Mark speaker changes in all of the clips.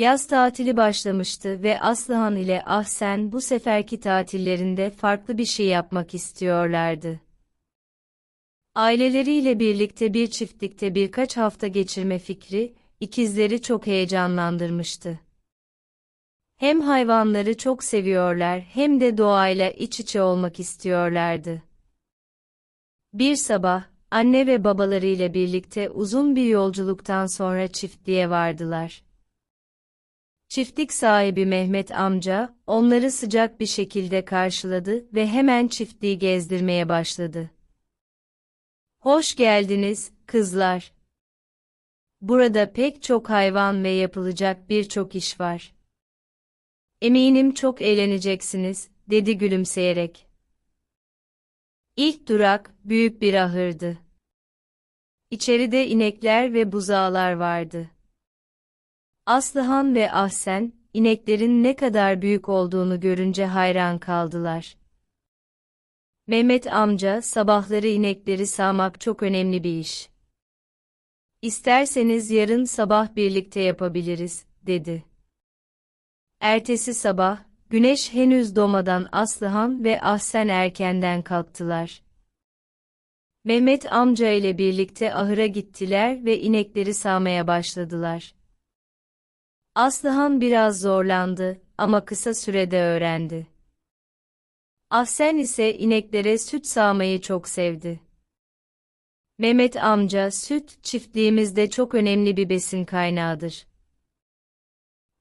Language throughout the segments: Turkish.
Speaker 1: Yaz tatili başlamıştı ve Aslıhan ile Ahsen bu seferki tatillerinde farklı bir şey yapmak istiyorlardı. Aileleriyle birlikte bir çiftlikte birkaç hafta geçirme fikri, ikizleri çok heyecanlandırmıştı. Hem hayvanları çok seviyorlar hem de doğayla iç içe olmak istiyorlardı. Bir sabah, anne ve babalarıyla birlikte uzun bir yolculuktan sonra çiftliğe vardılar. Çiftlik sahibi Mehmet amca, onları sıcak bir şekilde karşıladı ve hemen çiftliği gezdirmeye başladı. Hoş geldiniz, kızlar. Burada pek çok hayvan ve yapılacak birçok iş var. Eminim çok eğleneceksiniz, dedi gülümseyerek. İlk durak, büyük bir ahırdı. İçeride inekler ve buzağlar vardı. Aslıhan ve Ahsen, ineklerin ne kadar büyük olduğunu görünce hayran kaldılar. Mehmet amca, sabahları inekleri sağmak çok önemli bir iş. İsterseniz yarın sabah birlikte yapabiliriz, dedi. Ertesi sabah, güneş henüz doğmadan Aslıhan ve Ahsen erkenden kalktılar. Mehmet amca ile birlikte ahıra gittiler ve inekleri sağmaya başladılar. Aslıhan biraz zorlandı ama kısa sürede öğrendi. Ahsen ise ineklere süt sağmayı çok sevdi. Mehmet amca süt çiftliğimizde çok önemli bir besin kaynağıdır.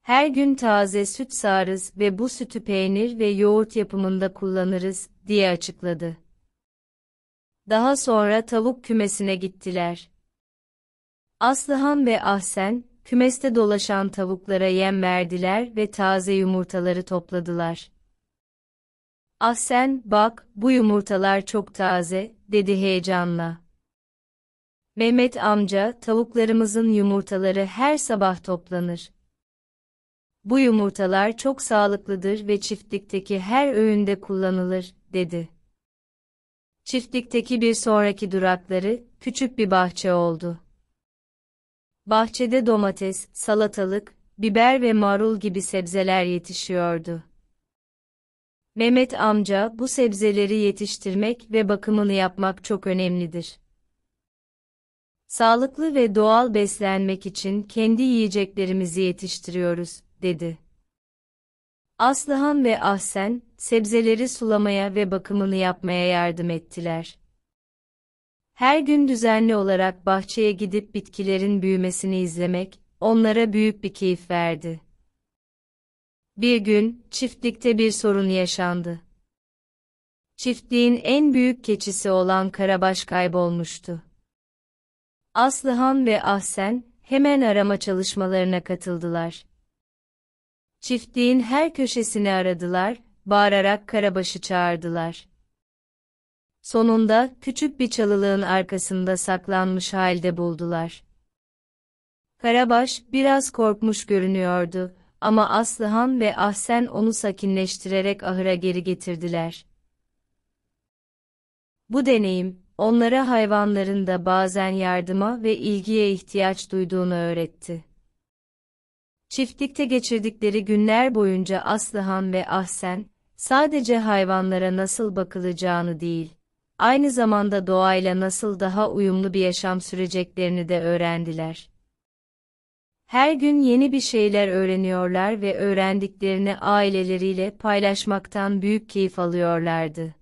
Speaker 1: Her gün taze süt sağarız ve bu sütü peynir ve yoğurt yapımında kullanırız, diye açıkladı. Daha sonra tavuk kümesine gittiler. Aslıhan ve Ahsen, kümeste dolaşan tavuklara yem verdiler ve taze yumurtaları topladılar. Ahsen, bak, bu yumurtalar çok taze, dedi heyecanla. Mehmet amca, tavuklarımızın yumurtaları her sabah toplanır. Bu yumurtalar çok sağlıklıdır ve çiftlikteki her öğünde kullanılır, dedi. Çiftlikteki bir sonraki durakları, küçük bir bahçe oldu. Bahçede domates, salatalık, biber ve marul gibi sebzeler yetişiyordu. Mehmet amca, bu sebzeleri yetiştirmek ve bakımını yapmak çok önemlidir. Sağlıklı ve doğal beslenmek için kendi yiyeceklerimizi yetiştiriyoruz, dedi. Aslıhan ve Ahsen, sebzeleri sulamaya ve bakımını yapmaya yardım ettiler. Her gün düzenli olarak bahçeye gidip bitkilerin büyümesini izlemek, onlara büyük bir keyif verdi. Bir gün, çiftlikte bir sorun yaşandı. Çiftliğin en büyük keçisi olan Karabaş kaybolmuştu. Aslıhan ve Ahsen, hemen arama çalışmalarına katıldılar. Çiftliğin her köşesini aradılar, bağırarak Karabaş'ı çağırdılar. Sonunda küçük bir çalılığın arkasında saklanmış halde buldular. Karabaş biraz korkmuş görünüyordu ama Aslıhan ve Ahsen onu sakinleştirerek ahıra geri getirdiler. Bu deneyim, onlara hayvanların da bazen yardıma ve ilgiye ihtiyaç duyduğunu öğretti. Çiftlikte geçirdikleri günler boyunca Aslıhan ve Ahsen, sadece hayvanlara nasıl bakılacağını değil, aynı zamanda doğayla nasıl daha uyumlu bir yaşam süreceklerini de öğrendiler. Her gün yeni bir şeyler öğreniyorlar ve öğrendiklerini aileleriyle paylaşmaktan büyük keyif alıyorlardı.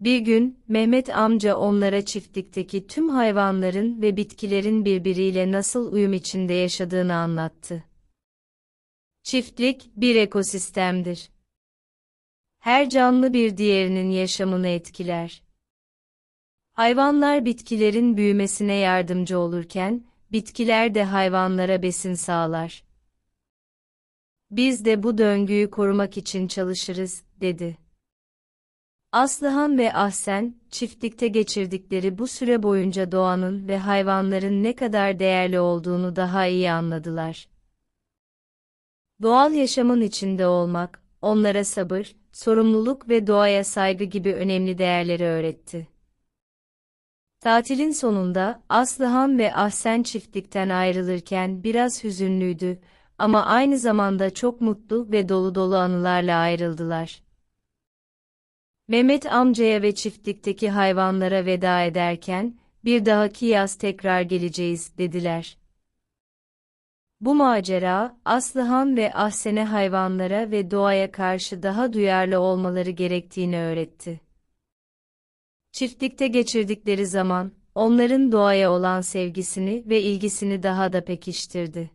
Speaker 1: Bir gün, Mehmet amca onlara çiftlikteki tüm hayvanların ve bitkilerin birbiriyle nasıl uyum içinde yaşadığını anlattı. Çiftlik, bir ekosistemdir. Her canlı bir diğerinin yaşamını etkiler. Hayvanlar bitkilerin büyümesine yardımcı olurken, bitkiler de hayvanlara besin sağlar. Biz de bu döngüyü korumak için çalışırız, dedi. Aslıhan ve Ahsen, çiftlikte geçirdikleri bu süre boyunca doğanın ve hayvanların ne kadar değerli olduğunu daha iyi anladılar. Doğal yaşamın içinde olmak, onlara sabır, sorumluluk ve doğaya saygı gibi önemli değerleri öğretti. Tatilin sonunda Aslıhan ve Ahsen çiftlikten ayrılırken biraz hüzünlüydü ama aynı zamanda çok mutlu ve dolu dolu anılarla ayrıldılar. Mehmet amcaya ve çiftlikteki hayvanlara veda ederken, bir dahaki yaz tekrar geleceğiz, dediler. Bu macera, Aslıhan ve Ahsen'e hayvanlara ve doğaya karşı daha duyarlı olmaları gerektiğini öğretti. Çiftlikte geçirdikleri zaman, onların doğaya olan sevgisini ve ilgisini daha da pekiştirdi.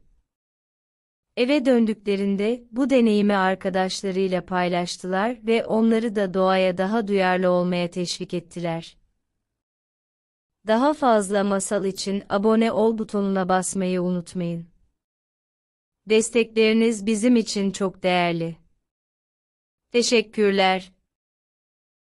Speaker 1: Eve döndüklerinde bu deneyimi arkadaşlarıyla paylaştılar ve onları da doğaya daha duyarlı olmaya teşvik ettiler. Daha fazla masal için abone ol butonuna basmayı unutmayın. Destekleriniz bizim için çok değerli. Teşekkürler.